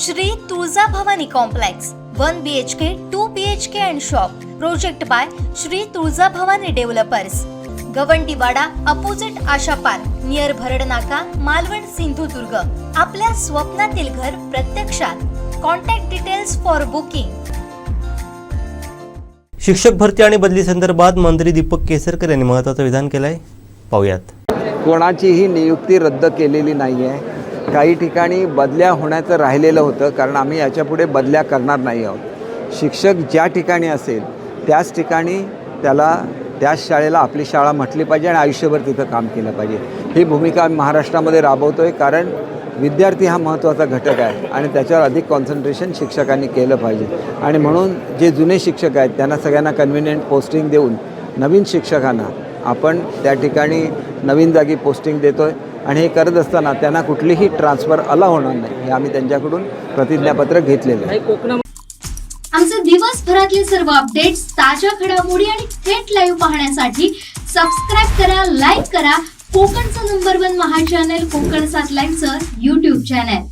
Shri Tulja Bhavani complex one B H K two B H K and shop project by Shri Tulja Bhavani developers Gavandiwada opposite Asha park near Bharad Naka Malvan Sindhudurg. आपल्या स्वप्नातील घर प्रत्यक्षात. Contact details for booking शिक्षक भरती आणि बदली संदर्भात मंत्री दीपक केसरकर यांनी महत्त्वाचं विधान केलं आहे पाहूयात. कोणाचीही नियुक्ती रद्द केलेली नाही आहे काही ठिकाणी बदल्या होण्याचं राहिलेलं होतं कारण आम्ही याच्यापुढे बदल्या करणार नाही आहोत. शिक्षक ज्या ठिकाणी असेल त्याच ठिकाणी त्याला त्याच शाळेला आपली शाळा म्हटली पाहिजे आणि आयुष्यभर तिथं काम केलं पाहिजे. ही भूमिका आम्ही महाराष्ट्रामध्ये राबवतो आहे कारण विद्यार्थी हा महत्त्वाचा घटक आहे आणि त्याच्यावर अधिक कॉन्सन्ट्रेशन शिक्षकांनी केलं पाहिजे. आणि म्हणून जे जुने शिक्षक आहेत त्यांना सगळ्यांना कन्व्हिनियंट पोस्टिंग देऊन नवीन शिक्षकांना आपण त्या ठिकाणी नवीन जागी पोस्टिंग देतो आहे आणि हे करत असताना त्यांना कुठलीही ट्रान्सफर अला होणार नाही. हे आम्ही त्यांच्याकडून प्रतिज्ञापत्र घेतलेलं आहे. आमचे दिवसभरातले सर्व अपडेट्स ताज्या घडामोडी आणि थेट लाईव्ह पाहण्यासाठी सबस्क्राईब करा लाईक करा. कोकणचं नंबर वन महा चॅनल कोकण सात लाईव्हचं युट्यूब चॅनल